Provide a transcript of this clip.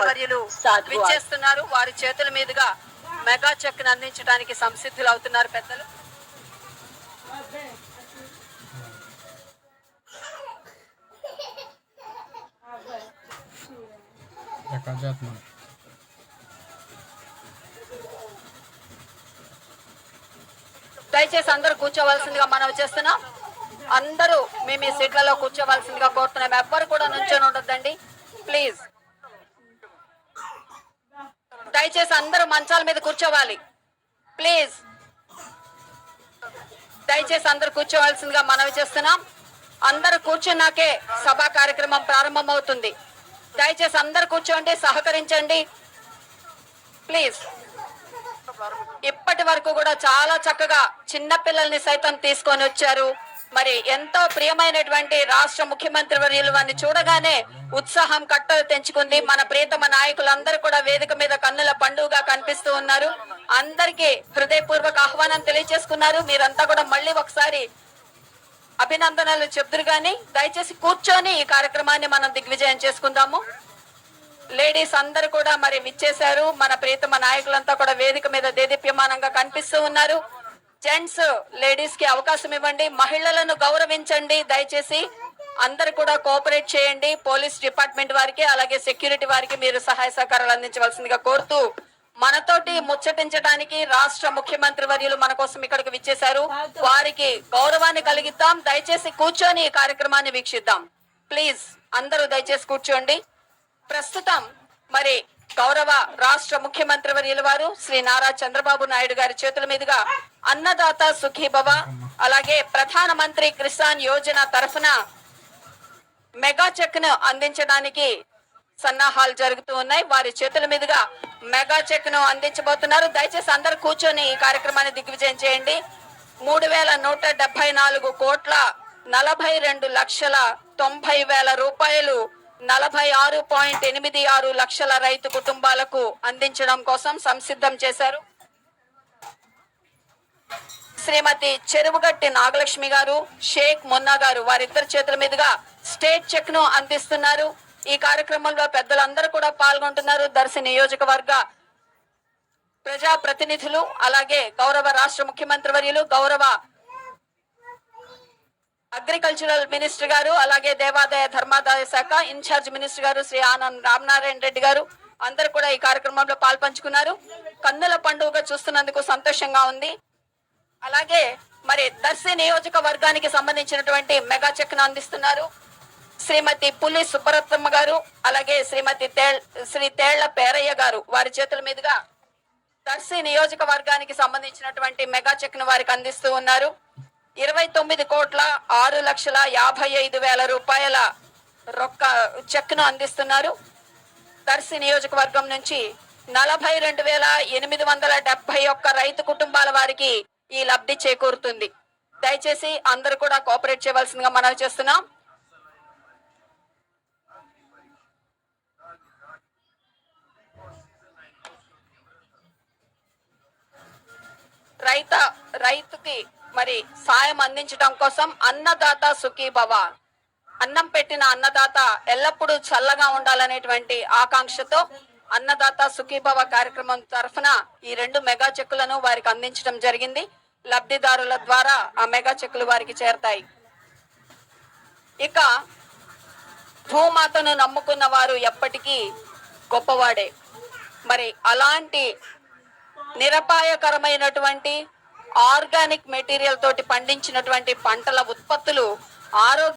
వర్యులు. విచ్చేస్తున్నారు. వారి చేతుల మీదుగా మెగా చెక్ అందించడానికి సంసిద్ధులు అవుతున్నారు పెద్దలు దయచేసి అందరూ కూర్చోవలసిందిగా మనం చేస్తున్నాం అందరూ మీ మీ సీట్లలో కూర్చోవలసిందిగా కోరుతున్నాం. ఎవ్వరు కూడా నుంచొని ఉండొద్దండి. ప్లీజ్. దయచేసి అందరూ మంచాల మీద కూర్చోవాలి. ప్లీజ్ దయచేసి అందరూ కూర్చోవలసిందిగా మనవి చేస్తున్నాం. అందరూ కూర్చున్నాకే సభా కార్యక్రమం ప్రారంభమవుతుంది. దయచేసి అందరు కూర్చోండి సహకరించండి. ప్లీజ్ ఇప్పటి వరకు కూడా చాలా చక్కగా చిన్న పిల్లల్ని సైతం తీసుకొని వచ్చారు. మరి ఎంతో ప్రియమైనటువంటి రాష్ట్ర ముఖ్యమంత్రి వర్యులు వారిని చూడగానే ఉత్సాహం కట్టలు తెంచుకుంది. మన ప్రియతమ నాయకులందరూ కూడా వేదిక మీద కన్నుల పండుగగా కనిపిస్తూ ఉన్నారు. అందరికీ హృదయపూర్వక ఆహ్వానం తెలియజేసుకున్నారు. మీరంతా కూడా మళ్ళీ ఒకసారి అభినందనలు చెప్తురు గాని దయచేసి కూర్చొని ఈ కార్యక్రమాన్ని మనం దిగ్విజయం చేసుకుందాము. లేడీస్ అందరు కూడా మరి విచ్చేశారు. మన ప్రియతమ నాయకులంతా కూడా వేదిక మీద దేదీప్యమానంగా కనిపిస్తూ ఉన్నారు. జెంట్స్ లేడీస్కి అవకాశం ఇవ్వండి. మహిళలను గౌరవించండి. దయచేసి అందరు కూడా కోఆపరేట్ చేయండి. పోలీస్ డిపార్ట్మెంట్ వారికి అలాగే సెక్యూరిటీ వారికి మీరు సహాయ సహకారాలు అందించవలసిందిగా కోరుతూ మనతోటి ముచ్చటించడానికి రాష్ట్ర ముఖ్యమంత్రి వర్యులు మన కోసం ఇక్కడికి విచ్చేశారు. వారికి గౌరవాన్ని కలిగిద్దాం. దయచేసి కూర్చొని ఈ కార్యక్రమాన్ని వీక్షిద్దాం. ప్లీజ్ అందరూ దయచేసి కూర్చోండి. ప్రస్తుతం మరి గౌరవ రాష్ట్ర ముఖ్యమంత్రి వర్యుల వారు శ్రీ నారా చంద్రబాబు నాయుడు గారి చేతుల మీదుగా అన్నదాత సుఖీభవ అలాగే ప్రధాన మంత్రి కిసాన్ యోజన తరఫున మెగా చెక్ను అందించడానికి సన్నాహాలు జరుగుతూ ఉన్నాయి. వారి చేతుల మీదుగా మెగా చెక్ను అందించబోతున్నారు. దయచేసి అందరు కూర్చొని ఈ కార్యక్రమాన్ని దిగ్విజయం చేయండి. మూడు వేల నూట డెబ్బై నాలుగు కోట్ల నలభై రెండు లక్షల తొంభై వేల రూపాయలు నలభై ఆరు పాయింట్ ఎనిమిది ఆరు లక్షల రైతు కుటుంబాలకు అందించడం కోసం సంసిద్ధం చేశారు. శ్రీమతి చెరువుగట్టి నాగలక్ష్మి గారు షేక్ మున్నా గారు వారిద్దరి చేతుల మీదుగా స్టేట్ చెక్ను అందిస్తున్నారు. ఈ కార్యక్రమంలో పెద్దలందరూ కూడా పాల్గొంటున్నారు. దర్శి నియోజకవర్గ ప్రజా ప్రతినిధులు అలాగే గౌరవ రాష్ట్ర ముఖ్యమంత్రి వర్యులు గౌరవ అగ్రికల్చరల్ మినిస్టర్ గారు అలాగే దేవాదాయ ధర్మాదాయ శాఖ ఇన్ఛార్జ్ మినిస్టర్ గారు శ్రీ ఆనంద్ రామనారాయణ రెడ్డి గారు అందరూ కూడా ఈ కార్యక్రమంలో పాల్పంచుకున్నారు. కన్నుల పండుగ చూస్తున్నందుకు సంతోషంగా ఉంది. అలాగే మరి దర్శి నియోజకవర్గానికి సంబంధించినటువంటి మెగా చెక్ను అందిస్తున్నారు. శ్రీమతి పులి సుబ్బరత్నమ్మ గారు అలాగే శ్రీమతి తేళ్ శ్రీ తేళ్ళ పేరయ్య గారు వారి చేతుల మీదుగా దర్శి నియోజకవర్గానికి సంబంధించినటువంటి మెగా చెక్ను వారికి అందిస్తూ ఉన్నారు. ఇరవై తొమ్మిది కోట్ల ఆరు లక్షల యాభై ఐదు వేల రూపాయల రొక్క చెక్ను అందిస్తున్నారు. దర్శి నియోజకవర్గం నుంచి నలభై రెండు వేల ఎనిమిది వందల డెబ్బై ఒక్క రైతు కుటుంబాల వారికి ఈ లబ్ధి చేకూరుతుంది. దయచేసి అందరూ కూడా కోఆపరేట్ చేయవలసిందిగా మనవి చేస్తున్నాం. రైత రైతుకి మరి సాయం అందించడం కోసం అన్నదాత సుఖీభవ అన్నం పెట్టిన అన్నదాత ఎల్లప్పుడూ చల్లగా ఉండాలనేటువంటి ఆకాంక్షతో అన్నదాత సుఖీభవ కార్యక్రమం తరఫున ఈ రెండు మెగా చెక్కులను వారికి అందించడం జరిగింది. లబ్ధిదారుల ద్వారా ఆ మెగా చెక్కులు వారికి చేరతాయి. ఇక భూమాతను నమ్ముకున్న వారు ఎప్పటికీ గొప్పవాడే. మరి అలాంటి నిరపాయకరమైనటువంటి ఆర్గానిక్ మెటీరియల్ తోటి పండించినటువంటి పంటల ఉత్పత్తులు ఆరోగ్య